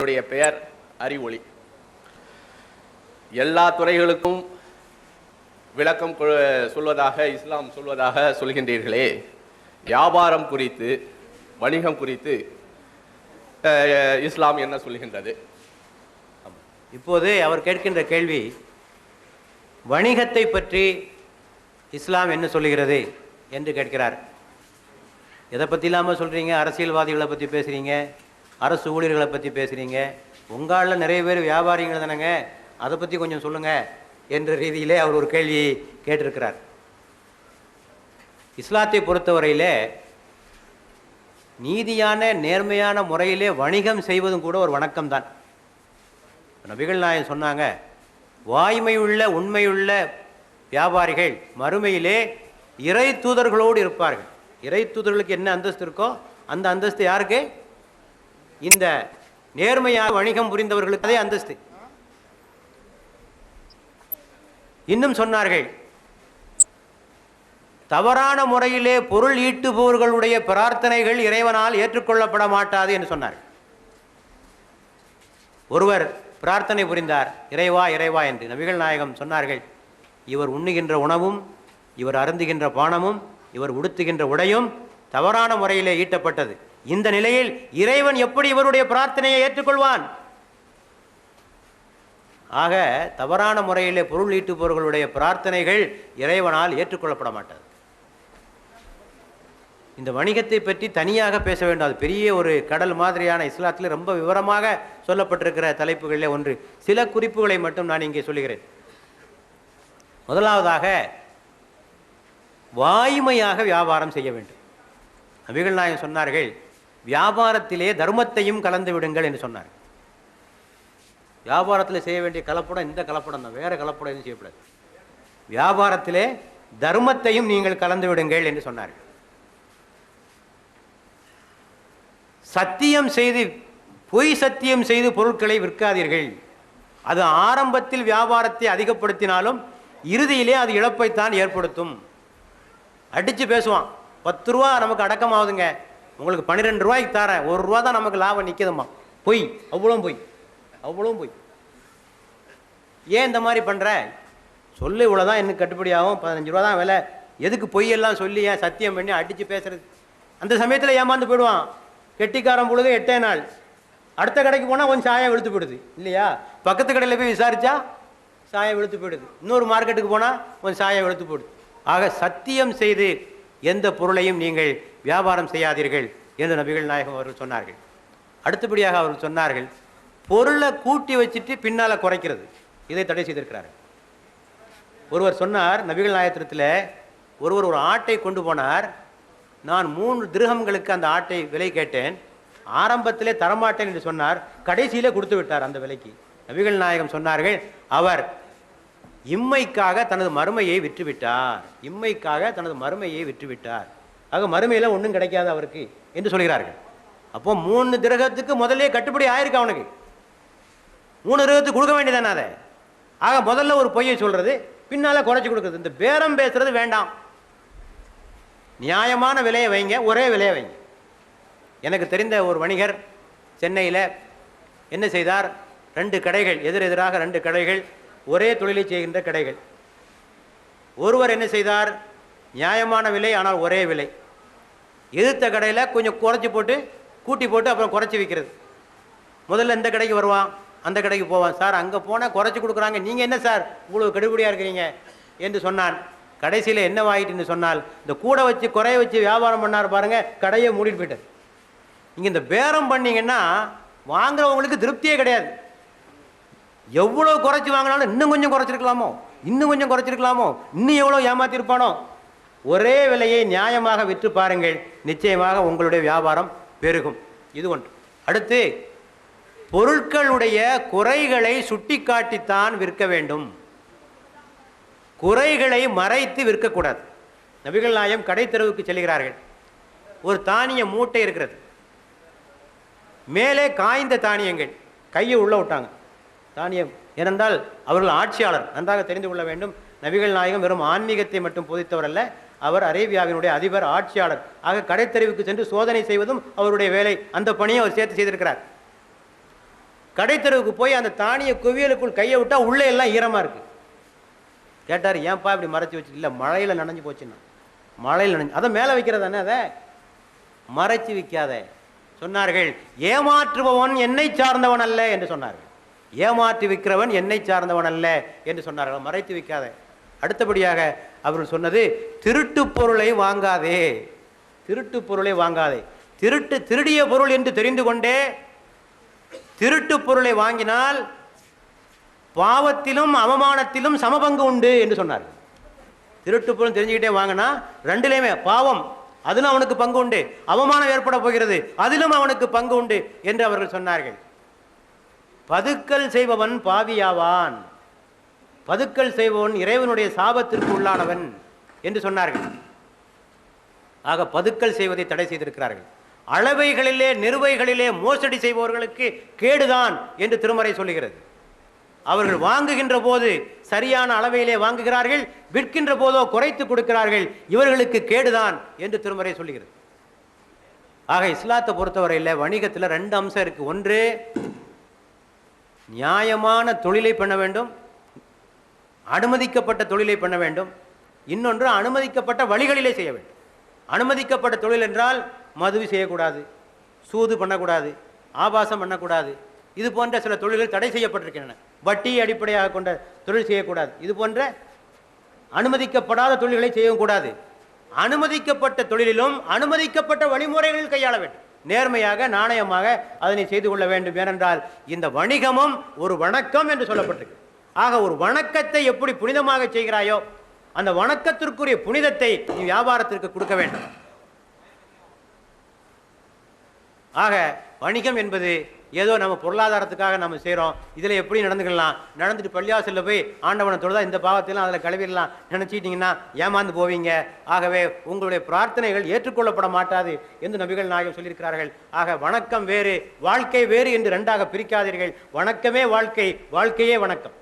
என்னுடைய பெயர் அறிவொளி. எல்லா துறைகளுக்கும் விளக்கம் சொல்வதாக இஸ்லாம் சொல்வதாக சொல்கின்றீர்களே. வியாபாரம் குறித்து வணிகம் குறித்து இஸ்லாம் என்ன சொல்கின்றது? இப்போது அவர் கேட்கின்ற கேள்வி வணிகத்தை பற்றி இஸ்லாம் என்ன சொல்லுகிறது என்று கேட்கிறார். எதை பற்றி இல்லாமல் சொல்கிறீங்க அரசியல்வாதிகளை பற்றி பேசுகிறீங்க அரசு ஊழியர்களை பற்றி பேசுகிறீங்க உங்களில் நிறைய பேர் வியாபாரிகள் தானேங்க. அதை பற்றி கொஞ்சம் சொல்லுங்கள் என்ற ரீதியிலே அவர் ஒரு கேள்வியை கேட்டிருக்கிறார். இஸ்லாத்தை பொறுத்தவரையிலே நீதியான நேர்மையான முறையிலே வணிகம் செய்வதும் கூட ஒரு வணக்கம் தான் நபிகள் நாயன் சொன்னாங்க வாய்மையுள்ள உண்மையுள்ள வியாபாரிகள் மறுமையிலே இறை தூதர்களோடு இருப்பார்கள். இறை தூதர்களுக்கு என்ன அந்தஸ்து இருக்கோ அந்த அந்தஸ்து யாருக்கு? இந்த நேர்மையாக வணிகம் புரிந்தவர்களுக்கு அதே அந்தஸ்து. இன்னும் சொன்னார்கள் தவறான முறையிலே பொருள் ஈட்டுபவர்களுடைய பிரார்த்தனைகள் இறைவனால் ஏற்றுக்கொள்ளப்பட மாட்டாது என்று சொன்னார் ஒருவர் பிரார்த்தனை புரிந்தார் இறைவா இறைவா என்று நபிகள் நாயகம் சொன்னார்கள் இவர் உண்ணுகின்ற உணவும் இவர் அருந்துகின்ற பானமும் இவர் உடுத்துகின்ற உடையும் தவறான முறையிலே ஈட்டப்பட்டது. இந்த நிலையில் இறைவன் எப்படி இவருடைய பிரார்த்தனையை ஏற்றுக்கொள்வான்? ஆக தவறான முறையிலே பொருள் ஈட்டுபவர்களுடைய பிரார்த்தனைகள் இறைவனால் ஏற்றுக்கொள்ளப்பட மாட்டது. இந்த வணிகத்தை பற்றி தனியாக பேச வேண்டும். அது பெரிய ஒரு கடல் மாதிரியான இஸ்லாத்தில் ரொம்ப விவரமாக சொல்லப்பட்டிருக்கிற தலைப்புகளில் ஒன்று. சில குறிப்புகளை மட்டும் நான் இங்கே சொல்லுகிறேன். முதலாவதாக வாய்மையாக வியாபாரம் செய்ய வேண்டும். நபிகள் நாயகம் சொன்னார்கள் வியாபாரத்திலே தர்மத்தையும் கலந்து விடுங்கள் என்று சொன்னார். வியாபாரத்தில் செய்ய வேண்டிய கலப்படம் இந்த கலப்படம் தான். வேற கலப்படம் எதுவும் செய்யக்கூடாது வியாபாரத்திலே தர்மத்தையும் நீங்கள் கலந்து விடுங்கள் என்று சொன்னார்கள் சத்தியம் செய்து பொய் சத்தியம் செய்து பொருட்களை விற்காதீர்கள். அது ஆரம்பத்தில் வியாபாரத்தை அதிகப்படுத்தினாலும் இறுதியிலே அது இழப்பைத்தான் ஏற்படுத்தும். அடித்து பேசுவான். பத்து ரூபா நமக்கு அடக்கமாகுதுங்க. உங்களுக்கு பன்னிரெண்டு ரூபாய்க்கு தரேன். ஒரு ரூபா தான் நமக்கு லாபம் நிற்குதும்மா பொய் அவ்வளோ பொய் அவ்வளோ பொய். ஏன் இந்த மாதிரி பண்ணுற சொல்லு இவ்வளோதான் எனக்கு கட்டுப்படி ஆகும். பதினஞ்சு ரூபா தான் விலை. எதுக்கு பொய்யெல்லாம் சொல்லி ஏன் சத்தியம் பண்ணி அடித்து பேசுறது? அந்த சமயத்தில் ஏமாந்து போயிடுவான். கெட்டிக்காரன் பொழுது எட்டே நாள். அடுத்த கடைக்கு போனால் கொஞ்சம் சாயம் வெளுத்து போயிடுது. இல்லையா? பக்கத்து கடையில் போய் விசாரித்தா சாயம் வெளுத்து போயிடுது. இன்னொரு மார்க்கெட்டுக்கு போனால் கொஞ்சம் சாயம் வெளுத்து போயிடுது. ஆக சத்தியம் செய்து எந்த பொருளையும் நீங்கள் வியாபாரம் செய்யாதீர்கள் என்று நபிகள் நாயகம் அவர்கள் சொன்னார்கள். அடுத்தபடியாக அவர்கள் சொன்னார்கள் பொருளை கூட்டி வச்சுட்டு பின்னால் குறைக்கிறது. இதை தடை செய்திருக்கிறார்கள். ஒருவர் சொன்னார் நபிகள் நாயத்திரத்தில் ஒருவர் ஒரு ஆட்டை கொண்டு போனார். நான் மூன்று திருகங்களுக்கு அந்த ஆட்டை விலை கேட்டேன். ஆரம்பத்திலே தரமாட்டேன் என்று சொன்னார். கடைசியிலே கொடுத்து விட்டார் அந்த விலைக்கு. நபிகள் நாயகம் சொன்னார்கள் அவர் இம்மைக்காக தனது மறுமையை விற்றுவிட்டார். இம்மைக்காக தனது மறுமையை விற்றுவிட்டார். ஆக மறுமையில் ஒன்றும் கிடைக்காது அவருக்கு என்று சொல்கிறார்கள். அப்போ மூணு திரகத்துக்கு முதல்ல கட்டுப்படி ஆயிருக்கு அவனுக்கு. மூணு திரகத்துக்கு கொடுக்க வேண்டியதானே அதை? ஆக முதல்ல ஒரு பொய்யை சொல்றது பின்னால குறைச்சி கொடுக்குறது. இந்த பேரம் பேசுறது வேண்டாம். நியாயமான விலையை வைங்க ஒரே விலையை வைங்க. எனக்கு தெரிந்த ஒரு வணிகர் சென்னையில் என்ன செய்தார்? ரெண்டு கடைகள் எதிரெதிராக ரெண்டு கடைகள் ஒரே தொழிலை செய்கின்ற கடைகள். ஒருவர் என்ன செய்தார்? நியாயமான விலை ஆனால் ஒரே விலை. எதிர்த்த கடையில் கொஞ்சம் குறைச்சி போட்டு கூட்டி போட்டு அப்புறம் குறைச்சி விற்கிறது முதல்ல இந்த கடைக்கு வருவான் அந்த கடைக்கு போவான். சார் அங்கே போனால் குறைச்சி கொடுக்குறாங்க. நீங்கள் என்ன சார் இவ்வளோ கெடுபடியாக இருக்கிறீங்க? என்று சொன்னான். கடைசியில் என்னவாயிட்டுன்னு சொன்னால் இந்த கூட வச்சு குறைய வச்சு வியாபாரம் பண்ணார் பாருங்கள் கடையை மூடிட்டு போயிட்டார். நீங்கள் இந்த பேரம் பண்ணீங்கன்னா வாங்குறவங்களுக்கு திருப்தியே கிடையாது. எவ்வளோ குறைச்சி வாங்கினாலும் இன்னும் கொஞ்சம் குறைச்சிருக்கலாமோ? இன்னும் கொஞ்சம் குறைச்சிருக்கலாமோ? இன்னும் எவ்வளோ ஏமாத்திருப்பானோ? ஒரே விலையை நியாயமாக விற்று பாருங்கள். நிச்சயமாக உங்களுடைய வியாபாரம் பெருகும். இது ஒன்று. அடுத்து பொருட்களுடைய குறைகளை சுட்டிக்காட்டித்தான் விற்க வேண்டும். குறைகளை மறைத்து விற்கக்கூடாது. நபிகள் நாயம் கடைத்தெருவுக்கு செல்கிறார்கள். ஒரு தானிய மூட்டை இருக்கிறது. மேலே காய்ந்த தானியங்கள் கையை உள்ள விட்டாங்க. தானியம். ஏனென்றால் அவர்கள் ஆட்சியாளர் நன்றாக தெரிந்து கொள்ள வேண்டும். நபிகள் நாயகம் வெறும் ஆன்மீகத்தை மட்டும் போதித்தவர் அல்ல அவர் அரேபியாவினுடைய அதிபர் ஆட்சியாளர். ஆக கடைத்தெருவுக்கு சென்று சோதனை செய்வதும் அவருடைய வேலை. அந்த பணியை அவர் சேர்த்து செய்திருக்கிறார். கடைத்தெருவுக்கு போய் அந்த தானிய குவியலுக்குள் கையை விட்டால் உள்ளே எல்லாம் ஈரமாக இருக்கு. கேட்டார் ஏன்பா இப்படி மறைச்சி வச்சு இல்லை மழையில் நனைஞ்சு போச்சுன்னா மழையில் நனைஞ்சு அதை மேலே வைக்கிறது தானே அதை? மறைச்சு வைக்காத. சொன்னார்கள் ஏமாற்றுபவன் என்னை சார்ந்தவன் அல்ல என்று சொன்னார்கள். ஏமாற்றி விற்கிறவன் என்னை சார்ந்தவன் அல்ல என்று சொன்னார்கள். மறைத்து விற்காத அடுத்தபடியாக அவர்கள் சொன்னது திருட்டு பொருளை வாங்காதே. திருட்டு பொருளை வாங்காதே. திருட்டு திருடிய பொருள் என்று தெரிந்து கொண்டே திருட்டு பொருளை வாங்கினால் பாவத்திலும் அவமானத்திலும் சமபங்கு உண்டு என்று சொன்னார்கள். திருட்டு பொருள் தெரிஞ்சுக்கிட்டே வாங்கினா ரெண்டுலேயுமே பாவம் அதிலும் அவனுக்கு பங்கு உண்டு. அவமானம் ஏற்பட போகிறது அதிலும் அவனுக்கு பங்கு உண்டு என்று அவர்கள் சொன்னார்கள். பதுக்கல் செய்பவன் பாவியாவான். பதுக்கல் செய்பவன் இறைவனுடைய சாபத்திற்கு உள்ளானவன் என்று சொன்னார்கள். ஆக பதுக்கல் செய்வதை தடை செய்திருக்கிறார்கள். அளவைகளிலே நிறுவைகளிலே மோசடி செய்பவர்களுக்கு கேடுதான் என்று திருமறை சொல்லுகிறது. அவர்கள் வாங்குகின்ற போது சரியான அளவையிலே வாங்குகிறார்கள் விற்கின்ற போதோ குறைத்து கொடுக்கிறார்கள் இவர்களுக்கு கேடுதான் என்று திருமறை சொல்லுகிறது. ஆக இஸ்லாத்தை பொறுத்தவரையில் வணிகத்தில் ரெண்டு அம்சம் இருக்கு. ஒன்று நியாயமான தொழிலை பண்ண வேண்டும் அனுமதிக்கப்பட்ட தொழிலை பண்ண வேண்டும். இன்னொன்று அனுமதிக்கப்பட்ட வழிகளிலே செய்ய வேண்டும். அனுமதிக்கப்பட்ட தொழில் என்றால் மதுவு செய்யக்கூடாது சூது பண்ணக்கூடாது ஆபாசம் பண்ணக்கூடாது. இது போன்ற சில தொழில்கள் தடை செய்யப்பட்டிருக்கின்றன. வட்டி அடிப்படையாக கொண்ட தொழில் செய்யக்கூடாது. இது போன்ற அனுமதிக்கப்படாத தொழில்களை செய்யக்கூடாது அனுமதிக்கப்பட்ட தொழிலிலும் அனுமதிக்கப்பட்ட வழிமுறைகளில் கையாள வேண்டும். நேர்மையாக நாணயமாக அதனை செய்து கொள்ள வேண்டும். ஏனென்றால் இந்த வணிகமும் ஒரு வணக்கம் என்று சொல்லப்பட்டிருக்கு. ஆக ஒரு வணக்கத்தை எப்படி புனிதமாக செய்கிறாயோ அந்த வணக்கத்திற்குரிய புனிதத்தை நீ வியாபாரத்திற்கு கொடுக்க வேண்டும். ஆக வணிகம் என்பது ஏதோ நம்ம பொருளாதாரத்துக்காக நம்ம செய்கிறோம் இதில் எப்படி நடந்துக்கலாம்? நடந்துட்டு பள்ளியாசலில் போய் ஆண்டவனை தொழுதா இந்த பாவத்தையெல்லாம் அதில் கழுவிடலாம். நினச்சிட்டிங்கன்னா ஏமாந்து போவீங்க. ஆகவே உங்களுடைய பிரார்த்தனைகள் ஏற்றுக்கொள்ளப்பட மாட்டாது என்று நபிகள் நாயகம் சொல்லியிருக்கிறார்கள். ஆக வணக்கம் வேறு வாழ்க்கை வேறு என்று ரெண்டாக பிரிக்காதீர்கள். வணக்கமே வாழ்க்கை வாழ்க்கையே வணக்கம்.